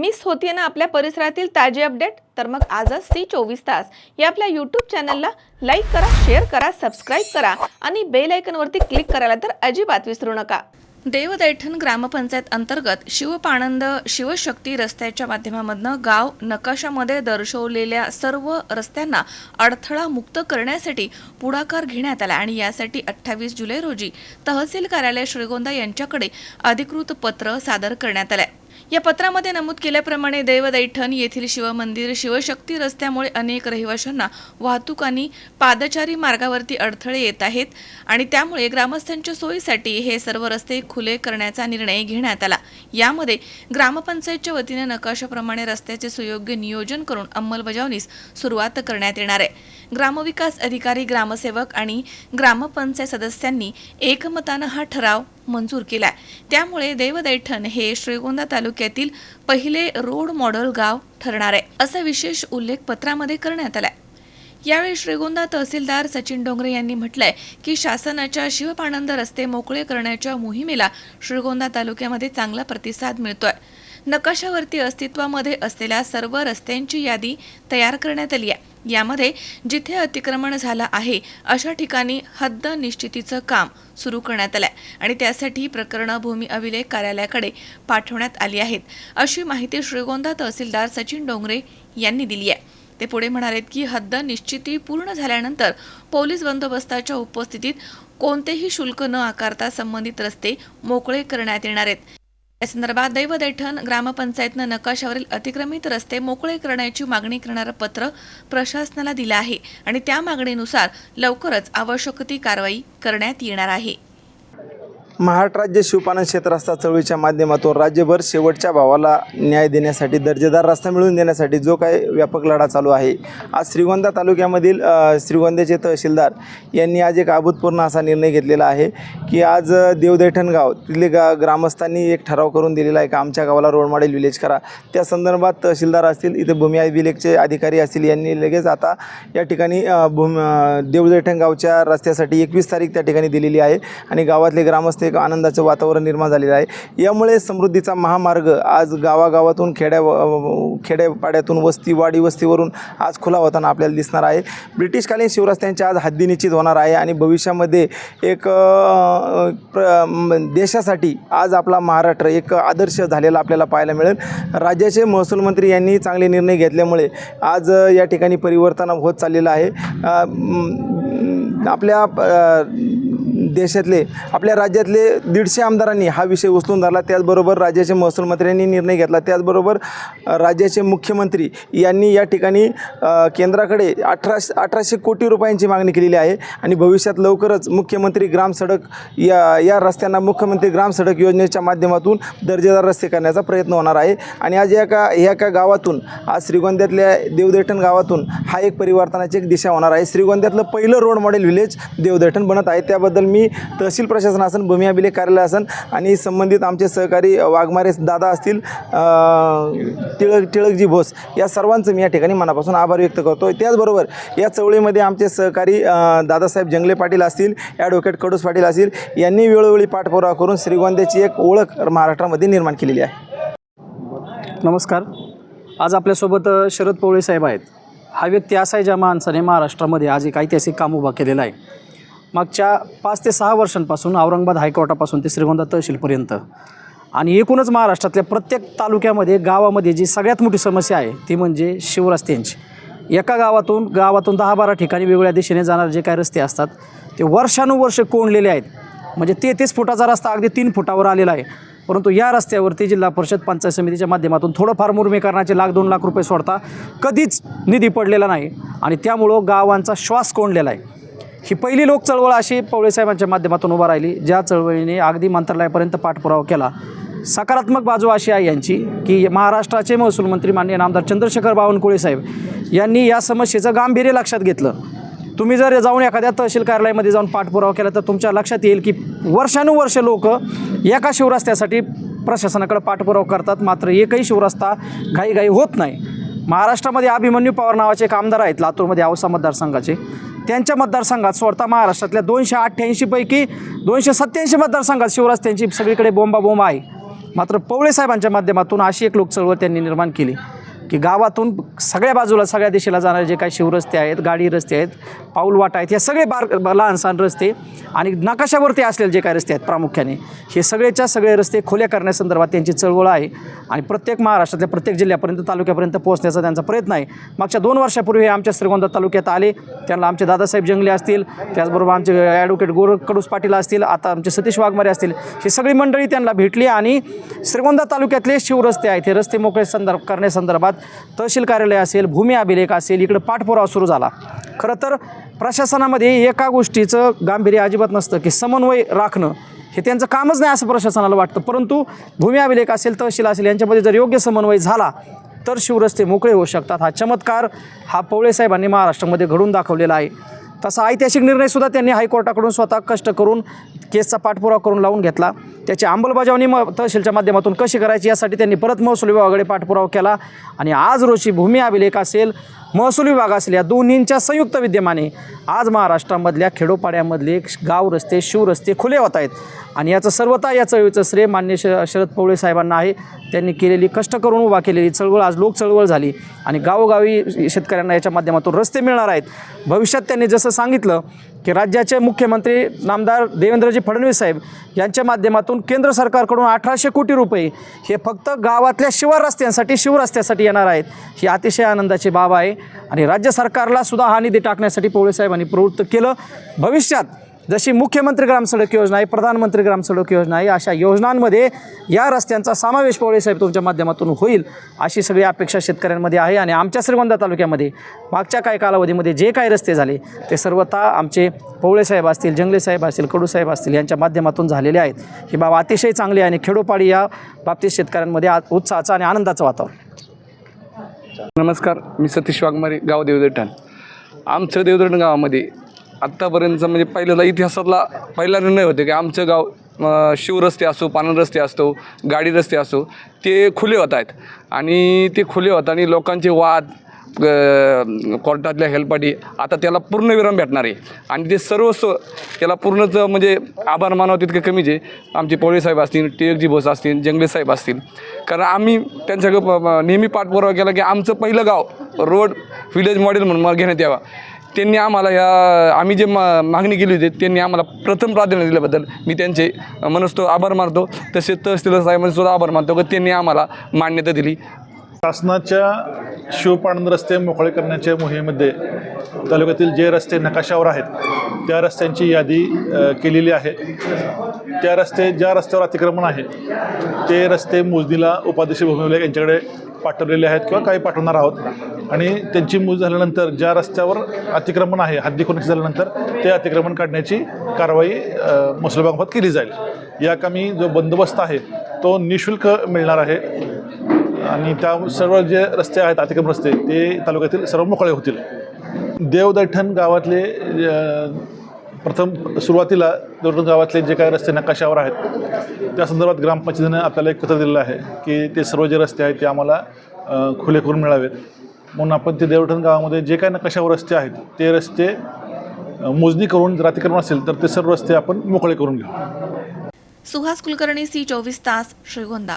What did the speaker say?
Miss होतीये ना आपल्या परिसरातील ताजे अपडेट? तर मग आजच सी चोवीस तास. या आपल्या यूट्यूब चॅनलला लाईक करा शेअर करा सबस्क्राईब करा आणि बेल आयकनवरती क्लिक करायला तर अजिबात विसरू नका. देवदैठण ग्रामपंचायत अंतर्गत शिवपानंद शिवशक्ती रस्त्याच्या माध्यमामधनं गाव नकाशामध्ये दर्शवलेल्या सर्व रस्त्यांना अडथळा मुक्त करण्यासाठी पुढाकार घेण्यात आला आणि यासाठी अठ्ठावीस जुलै रोजी तहसील कार्यालय श्रीगोंदा यांच्याकडे अधिकृत पत्र सादर करण्यात आलं या पत्रामध्ये नमूद केल्याप्रमाणे दैवदैठण येथील शिवमंदिर शिवशक्ती रस्त्यामुळे अनेक रहिवाशांना वाहतूक आणि पादचारी मार्गावरती अडथळे येत आहेत आणि त्यामुळे ग्रामस्थांच्या सोयीसाठी हे सर्व रस्ते खुले करण्याचा निर्णय घेण्यात आला. यामध्ये ग्रामपंचायतच्या वतीने नकाशाप्रमाणे रस्त्याचे सुयोग्य नियोजन करून अंमलबजावणीस सुरुवात करण्यात येणार आहे. ग्रामविकास अधिकारी ग्रामसेवक आणि ग्रामपंचायत सदस्यांनी एकमतानं हा ठराव मंजूर केला त्यामुळे देवदैठण हे श्रीगोंदा तालुक्यातील पहिले रोड मॉडेल गाव ठरणार आहे असा विशेष उल्लेख पत्रामध्ये करण्यात आलाय. यावेळी श्रीगोंदा तहसीलदार सचिन डोंगरे यांनी म्हटलंय की शासनाच्या शिवपाणंद रस्ते मोकळे करण्याच्या मोहिमेला श्रीगोंदा तालुक्यामध्ये चांगला प्रतिसाद मिळतोय. नकाशावरती अस्तित्वामध्ये असलेल्या सर्व रस्त्यांची यादी तयार करण्यात आली आहे. यामध्ये जिथे अतिक्रमण झालं आहे अशा ठिकाणी हद्द निश्चितीचं काम सुरू करण्यात आलं आहे आणि त्यासाठी प्रकरणं भूमी अभिलेख कार्यालयाकडे पाठवण्यात आली आहेत. अशी माहिती श्रीगोंदा तहसीलदार सचिन डोंगरे यांनी दिली आहे. ते पुढे म्हणालेत की हद्द निश्चिती पूर्ण झाल्यानंतर पोलीस बंदोबस्ताच्या उपस्थितीत कोणतेही शुल्क न आकारता संबंधित रस्ते मोकळे करण्यात येणार आहेत. या संदर्भात दैवदैठण ग्रामपंचायतनं नकाशावरील अतिक्रमित रस्ते मोकळे करण्याची मागणी करणारं पत्र प्रशासनाला दिलं आहे आणि त्या मागणीनुसार लवकरच आवश्यक ती कारवाई करण्यात येणार आहे. महाराष्ट्र राज्य शिवपालन क्षेत्रस्था चळवळीच्या माध्यमातून राज्यभर शेवटच्या भावाला न्याय देण्यासाठी दर्जेदार रस्ता मिळवून देण्यासाठी जो काही व्यापक लढा चालू आहे. आज श्रीगोंदा तालुक्यामधील श्रीगोंद्याचे तहसीलदार यांनी आज एक अभूतपूर्ण असा निर्णय घेतलेला आहे की आज अ, देवदैठण गाव तिथले गा ग्रामस्थांनी एक ठराव करून दिलेला आहे का आमच्या गावाला रोड मॉडेल विलेज करा. त्या संदर्भात तहसीलदार असतील इथे भूमी अभिलेखचे अधिकारी असतील यांनी लगेच आता या ठिकाणी भूम अ, देवदैठण गावच्या रस्त्यासाठी एकवीस तारीख त्या ठिकाणी दिलेली आहे. आणि गावातले ग्रामस्थ एक आनंदाचं वातावरण निर्माण झालेलं आहे. यामुळे समृद्धीचा महामार्ग आज गावागावातून खेड्या खेड्यापाड्यातून वस्ती वाडी वस्तीवरून आज खुला होताना आपल्याला दिसणार आहे. ब्रिटिशकालीन शिवरस्त्यांची आज हद्दी निश्चित होणार आहे आणि भविष्यामध्ये एक प्र देशासाठी आज आपला महाराष्ट्र एक आदर्श झालेला आपल्याला पाहायला मिळेल. राज्याचे महसूल मंत्री यांनी चांगले निर्णय घेतल्यामुळे आज या ठिकाणी परिवर्तन होत चाललेलं आहे. आपल्या देशातले आपल्या राज्यातले दीडशे आमदारांनी हा विषय उचलून धरला. त्याचबरोबर राज्याचे महसूल मंत्र्यांनी निर्णय घेतला. त्याचबरोबर राज्याचे मुख्यमंत्री यांनी या ठिकाणी केंद्राकडे अठरा अठराशे कोटी रुपयांची मागणी केलेली आहे. आणि भविष्यात लवकरच मुख्यमंत्री ग्राम सडक या या रस्त्यांना मुख्यमंत्री ग्राम सडक योजनेच्या माध्यमातून दर्जेदार रस्ते करण्याचा प्रयत्न होणार आहे. आणि आज या का ह्या का गावातून आज श्रीगोंद्यातल्या देवदेठण गावातून हा एक परिवर्तनाची एक दिशा होणार आहे. श्रीगोंद्यातलं पहिलं रोड मॉडेल विलेज देवदेठण बनत आहे. त्याबद्दल मी तहसील प्रशासन असन भूमी अभिलेख कार्यालय असन आणि संबंधित आमचे सहकारी वाघमारे दादा असतील टिळक टिळकजी भोस या सर्वांचं मी या ठिकाणी मनापासून आभार व्यक्त करतो त्याचबरोबर या चवळीमध्ये आमचे सहकारी दादासाहेब जंगले पाटील असतील ॲडव्होकेट कडूस पाटील असतील यांनी वेळोवेळी पाठपुरावा करून श्रीगोंद्याची एक ओळख महाराष्ट्रामध्ये निर्माण केलेली आहे. नमस्कार. आज आपल्यासोबत शरद पवळे साहेब आहेत. हा व्यक्ती असा आहे ज्या माणसाने महाराष्ट्रामध्ये आज एक ऐतिहासिक काम उभा केलेला आहे. मागच्या पाच ते सहा वर्षांपासून औरंगाबाद हायकोर्टापासून ते श्रीगोंदा तहसीलपर्यंत. आणि एकूणच महाराष्ट्रातल्या प्रत्येक तालुक्यामध्ये गावामध्ये जी सगळ्यात मोठी समस्या आहे ती म्हणजे शिवरस्त्यांची एका गावातून गावातून दहा बारा ठिकाणी वेगवेगळ्या दिशेने जाणारे जे काही रस्ते असतात ते वर्षानुवर्ष कोंडलेले आहेत. म्हणजे तेहतीस फुटाचा रस्ता अगदी तीन फुटावर आलेला आहे. परंतु या रस्त्यावरती जिल्हा परिषद पंचायत समितीच्या माध्यमातून थोडंफार मुरमीकरणाचे लाख दोन लाख रुपये सोडता कधीच निधी पडलेला नाही. आणि त्यामुळं गावांचा श्वास कोंडलेला आहे. ही पहिली लोक चळवळ अशी पवळेसाहेबांच्या माध्यमातून उभा राहिली. ज्या चळवळीने अगदी मंत्रालयापर्यंत पाठपुरावा केला. सकारात्मक बाजू अशी आहे यांची की महाराष्ट्राचे महसूल मंत्री माननीय नामदार चंद्रशेखर बावनकुळे साहेब यांनी या समस्येचं गांभीर्य लक्षात घेतलं. तुम्ही जर जाऊन एखाद्या तहसील कार्यालयामध्ये जाऊन पाठपुरावा केला तर तुमच्या लक्षात येईल की वर्षानुवर्ष लोक एका शिवरस्त्यासाठी प्रशासनाकडे पाठपुरावा करतात. मात्र एकही शिवरस्ता घाईघाई होत नाही. महाराष्ट्रामध्ये अभिमन्यू पवार नावाचे एक आमदार आहेत लातूरमध्ये औसा मतदारसंघाचे. त्यांच्या मतदारसंघात स्वतः महाराष्ट्रातल्या दोनशे अठ्ठ्याऐंशीपैकी दोनशे सत्त्याऐंशी मतदारसंघात शिवराज त्यांची सगळीकडे बोंबाबोंब आहे. मात्र पवळे साहेबांच्या माध्यमातून अशी एक लोकचळवळ त्यांनी निर्माण केली. की गावातून सगळ्या बाजूला सगळ्या दिशेला जाणारे जे काही शिवरस्ते आहेत गाडी रस्ते आहेत पाऊलवाटा आहेत हे सगळे बार लहान सहान रस्ते आणि नकाशावरती असलेले जे काही रस्ते आहेत प्रामुख्याने हे सगळेच्या सगळे रस्ते खोल्या करण्यासंदर्भात त्यांची चळवळ आहे आणि प्रत्येक महाराष्ट्रातल्या प्रत्येक जिल्ह्यापर्यंत तालुक्यापर्यंत पोहोचण्याचा त्यांचा प्रयत्न आहे. मागच्या दोन वर्षापूर्वी हे आमच्या श्रीगोंदा तालुक्यात आले त्यांना आमचे दादासाहेब जंगले असतील त्याचबरोबर आमचे ॲडव्होकेट गोर कडूस पाटील असतील आता आमचे सतीश वाघमारे असतील ही सगळी मंडळी त्यांना भेटली आणि श्रीगोंदा तालुक्यातले शिवरस्ते आहेत हे रस्ते मोकळे संदर्भ करण्यासंदर्भात तहसील कार्यालय असेल भूमी अभिलेख असेल इकडं पाठपुरावा सुरू झाला. खरं तर प्रशासनामध्ये एका गोष्टीचं गांभीर्य अजिबात नसतं की समन्वय राखणं. हे त्यांचं कामच नाही असं प्रशासनाला वाटतं. परंतु भूमी अभिलेख असेल तहसील असेल यांच्यामध्ये जर योग्य समन्वय झाला तर शिवरस्ते मोकळे होऊ शकतात. हा चमत्कार हा पवळे साहेबांनी महाराष्ट्रामध्ये घडून दाखवलेला आहे. तसा ऐतिहासिक निर्णयसुद्धा त्यांनी हायकोर्टाकडून स्वतः कष्ट करून केसचा पाठपुरावा करून लावून घेतला. त्याची अंमलबजावणी म तहसीलच्या माध्यमातून कशी करायची यासाठी त्यांनी परत महसूल विभागाकडे पाठपुरावा केला. आणि आज रोजी भूमी अभिलेख असेल महसूल विभाग असल्या या दोन्हींच्या संयुक्त विद्यमाने आज महाराष्ट्रामधल्या खेडोपाड्यामधले गाव रस्ते शिवरस्ते खुले होत आहेत. आणि याचं सर्वता या चळवळीचं श्रेय मान्य श शरद पवळे साहेबांना आहे. त्यांनी केलेली कष्ट करून उभा केलेली चळवळ आज लोक चळवळ झाली. आणि गावोगावी शेतकऱ्यांना याच्या माध्यमातून रस्ते मिळणार आहेत. भविष्यात त्यांनी जसं सांगितलं की राज्याचे मुख्यमंत्री नामदार देवेंद्रजी फडणवीस साहेब यांच्या माध्यमातून केंद्र सरकारकडून अठराशे कोटी रुपये हे फक्त गावातल्या शिवार रस्त्यांसाठी शिवरस्त्यासाठी येणार आहेत. ही अतिशय आनंदाची बाब आहे. आणि राज्य सरकारला सुद्धा हा निधी टाकण्यासाठी पोळे साहेबांनी प्रवृत्त केलं. भविष्यात जशी मुख्यमंत्री ग्राम सडक योजना आहे प्रधानमंत्री ग्राम सडक योजना आहे अशा योजनांमध्ये या रस्त्यांचा समावेश पवळे साहेब तुमच्या माध्यमातून होईल अशी सगळी अपेक्षा शेतकऱ्यांमध्ये आहे आणि आमच्या श्रीगोंदा तालुक्यामध्ये मागच्या काही कालावधीमध्ये जे काही रस्ते झाले ते सर्वता आमचे पवळे साहेब असतील जंगले साहेब असतील कडू साहेब असतील यांच्या माध्यमातून झालेले आहेत. ही बाब अतिशय चांगली आहे आणि खेडोपाडी या बाबतीत शेतकऱ्यांमध्ये आ उत्साहाचं आणि आनंदाचं वातावरण. नमस्कार मी सतीश वाघमारे गाव देवदर्ठण आमचं देवदर्ठण गावामध्ये आत्तापर्यंतचा म्हणजे पहिल्यांदा इतिहासातला पहिला निर्णय होते की आमचं गाव शिवरस्ते असो पानन रस्ते असतो गाडी रस्ते असो ते खुले होत आहेत. आणि ते खुले होत आणि लोकांचे वाद कोर्टातल्या हेलपाटी आता त्याला पूर्ण विराम भेटणार आहे. आणि ते सर्वस्व त्याला पूर्णच म्हणजे आभार मानावं तितके कमीच आहे आमचे पोळे साहेब असतील टी भोस असतील जंगले साहेब असतील. कारण आम्ही त्यांच्याकडे नेहमी पाठपुरावा केला की आमचं पहिलं गाव रोड विलेज मॉडेल म्हणून मला घेण्यात यावा. त्यांनी आम्हाला या आम्ही जे मा मागणी केली होती त्यांनी आम्हाला प्रथम प्राधान्य दिल्याबद्दल मी त्यांचे मनस्तो आभार मानतो. तसेच तहसीलदार साहेबांचे सुद्धा आभार मानतो. की त्यांनी आम्हाला मान्यता दिली. शासनाच्या शिवपाणंद रस्ते मोकळे करण्याच्या मोहिमेमध्ये तालुक्यातील जे रस्ते नकाशावर आहेत त्या रस्त्यांची यादी केलेली आहे. त्या रस्ते ज्या रस्त्यावर अतिक्रमण आहे ते रस्ते मोजणीला उपाध्यक्ष भूमी यांच्याकडे पाठवलेले आहेत किंवा काही पाठवणार आहोत. आणि त्यांची मोज झाल्यानंतर ज्या रस्त्यावर अतिक्रमण आहे हद्दी कोणाची झाल्यानंतर ते अतिक्रमण काढण्याची कारवाई अ, महसूल केली जाईल. या कामी जो बंदोबस्त आहे तो निशुल्क मिळणार आहे. आणि त्या सर्व जे रस्ते आहेत अतिक्रम रस्ते ते तालुक्यातील सर्व मोकळे होतील. देवदैठण गावातले प्रथम सुरुवातीला देवदैठण गावातले जे काही रस्ते नकाशावर आहेत त्या संदर्भात ग्रामपंचायतीनं आपल्याला एक पत्र दिलेलं आहे की ते सर्व जे रस्ते आहेत ते आम्हाला खुले करून मिळावेत. म्हणून आपण ते देवठण गावामध्ये जे काही नकाशावर रस्ते आहेत ते रस्ते मोजणी करून जर अतिक्रमण असेल तर ते सर्व रस्ते आपण मोकळे करून घेऊ. सुहास कुलकर्णी सी चोवीस तास श्रीगोंदा.